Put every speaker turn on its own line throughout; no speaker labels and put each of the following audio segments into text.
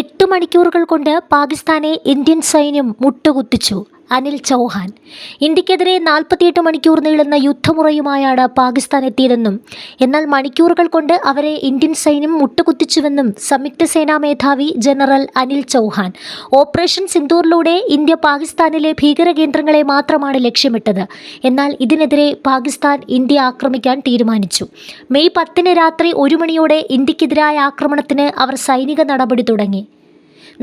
എട്ട് മണിക്കൂറുകൾ കൊണ്ട് പാകിസ്ഥാനെ ഇന്ത്യൻ സൈന്യം മുട്ടുകുത്തിച്ചു അനിൽ ചൗഹാൻ ഇന്ത്യക്കെതിരെ നാൽപ്പത്തിയെട്ട് മണിക്കൂർ നീളുന്ന യുദ്ധമുറയുമായാണ് പാകിസ്ഥാൻ എത്തിയതെന്നും എന്നാൽ മണിക്കൂറുകൾ കൊണ്ട് അവരെ ഇന്ത്യൻ സൈന്യം മുട്ടുകുത്തിച്ചുവെന്നും സംയുക്ത സേനാ മേധാവി ജനറൽ അനിൽ ചൗഹാൻ ഓപ്പറേഷൻ സിന്ദൂറിലൂടെ ഇന്ത്യ പാകിസ്ഥാനിലെ ഭീകര കേന്ദ്രങ്ങളെ മാത്രമാണ് ലക്ഷ്യമിട്ടത് എന്നാൽ ഇതിനെതിരെ പാകിസ്ഥാൻ ഇന്ത്യ ആക്രമിക്കാൻ തീരുമാനിച്ചു മെയ് പത്തിന് രാത്രി ഒരു മണിയോടെ ഇന്ത്യക്കെതിരായ ആക്രമണത്തിന് അവർ സൈനിക നടപടി തുടങ്ങി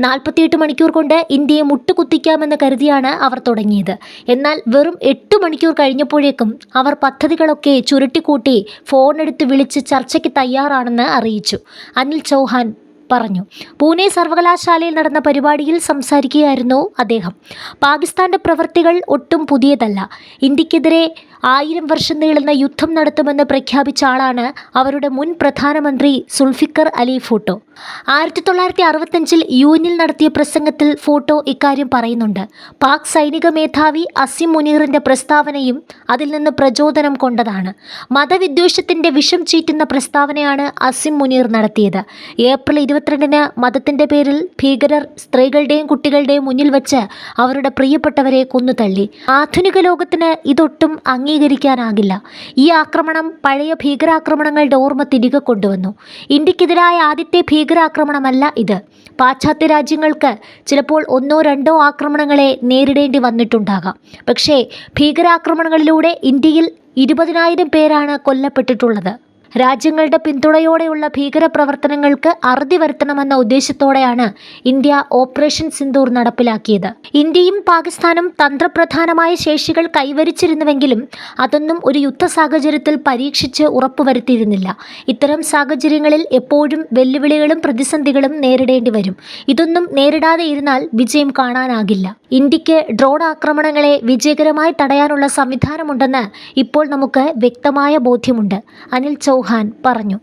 നാൽപ്പത്തിയെട്ട് മണിക്കൂർ കൊണ്ട് ഇന്ത്യയെ മുട്ടുകുത്തിക്കാമെന്ന് കരുതിയാണ് അവർ തുടങ്ങിയത് എന്നാൽ വെറും എട്ട് മണിക്കൂർ കഴിഞ്ഞപ്പോഴേക്കും അവർ പദ്ധതികളൊക്കെ ചുരുട്ടിക്കൂട്ടി ഫോണെടുത്ത് വിളിച്ച് ചർച്ചയ്ക്ക് തയ്യാറാണെന്ന് അറിയിച്ചു അനിൽ ചൗഹാൻ പറഞ്ഞു പൂനെ സർവകലാശാലയിൽ നടന്ന പരിപാടിയിൽ സംസാരിക്കുകയായിരുന്നു അദ്ദേഹം പാകിസ്ഥാന്റെ പ്രവൃത്തികൾ ഒട്ടും പുതിയതല്ല ഇന്ത്യക്കെതിരെ ആയിരം വർഷം നീളുന്ന യുദ്ധം നടത്തുമെന്ന് പ്രഖ്യാപിച്ച ആളാണ് അവരുടെ മുൻ പ്രധാനമന്ത്രി സുൽഫിക്കർ അലി ഫോട്ടോ ആയിരത്തി തൊള്ളായിരത്തി അറുപത്തഞ്ചിൽ യൂനിൽ നടത്തിയ പ്രസംഗത്തിൽ ഫോട്ടോ ഇക്കാര്യം പറയുന്നുണ്ട് പാക് സൈനിക മേധാവി അസിം മുനീറിന്റെ പ്രസ്താവനയും അതിൽ നിന്ന് പ്രചോദനം കൊണ്ടതാണ് മതവിദ്വേഷത്തിന്റെ വിഷം ചീറ്റുന്ന പ്രസ്താവനയാണ് അസിം മുനീർ നടത്തിയത് ഏപ്രിൽ ഇരുപത്തിരണ്ടിന് മതത്തിന്റെ പേരിൽ ഭീകരർ സ്ത്രീകളുടെയും കുട്ടികളുടെയും മുന്നിൽ വച്ച് അവരുടെ പ്രിയപ്പെട്ടവരെ കൊന്നു തള്ളി ആധുനിക ലോകത്തിന് ഇതൊട്ടും അങ്ങേ അംഗീകരിക്കാനാകില്ല ഈ ആക്രമണം പഴയ ഭീകരാക്രമണങ്ങളുടെ ഓർമ്മ തിരികെ കൊണ്ടുവന്നു ഇന്ത്യക്കെതിരായ ആദ്യത്തെ ഭീകരാക്രമണമല്ല ഇത് പാശ്ചാത്യ രാജ്യങ്ങൾക്ക് ചിലപ്പോൾ ഒന്നോ രണ്ടോ ആക്രമണങ്ങളെ നേരിടേണ്ടി വന്നിട്ടുണ്ടാകാം പക്ഷേ ഭീകരാക്രമണങ്ങളിലൂടെ ഇന്ത്യയിൽ ഇരുപതിനായിരം പേരാണ് കൊല്ലപ്പെട്ടിട്ടുള്ളത് രാജ്യങ്ങളുടെ പിന്തുണയോടെയുള്ള ഭീകരപ്രവർത്തനങ്ങൾക്ക് അറുതി വരുത്തണമെന്ന ഉദ്ദേശത്തോടെയാണ് ഇന്ത്യ ഓപ്പറേഷൻ സിന്ദൂർ നടപ്പിലാക്കിയത് ഇന്ത്യയും പാകിസ്ഥാനും തന്ത്രപ്രധാനമായ ശേഷികൾ കൈവരിച്ചിരുന്നുവെങ്കിലും അതൊന്നും ഒരു യുദ്ധ സാഹചര്യത്തിൽ പരീക്ഷിച്ച് ഉറപ്പുവരുത്തിയിരുന്നില്ല ഇത്തരം സാഹചര്യങ്ങളിൽ എപ്പോഴും വെല്ലുവിളികളും പ്രതിസന്ധികളും നേരിടേണ്ടി വരും ഇതൊന്നും നേരിടാതെ ഇരുന്നാൽ വിജയം കാണാനാകില്ല ഇന്ത്യക്ക് ഡ്രോൺ ആക്രമണങ്ങളെ വിജയകരമായി തടയാനുള്ള സംവിധാനമുണ്ടെന്ന് ഇപ്പോൾ നമുക്ക് വ്യക്തമായ ബോധ്യമുണ്ട് അനിൽ ചൗഹാൻ പറഞ്ഞു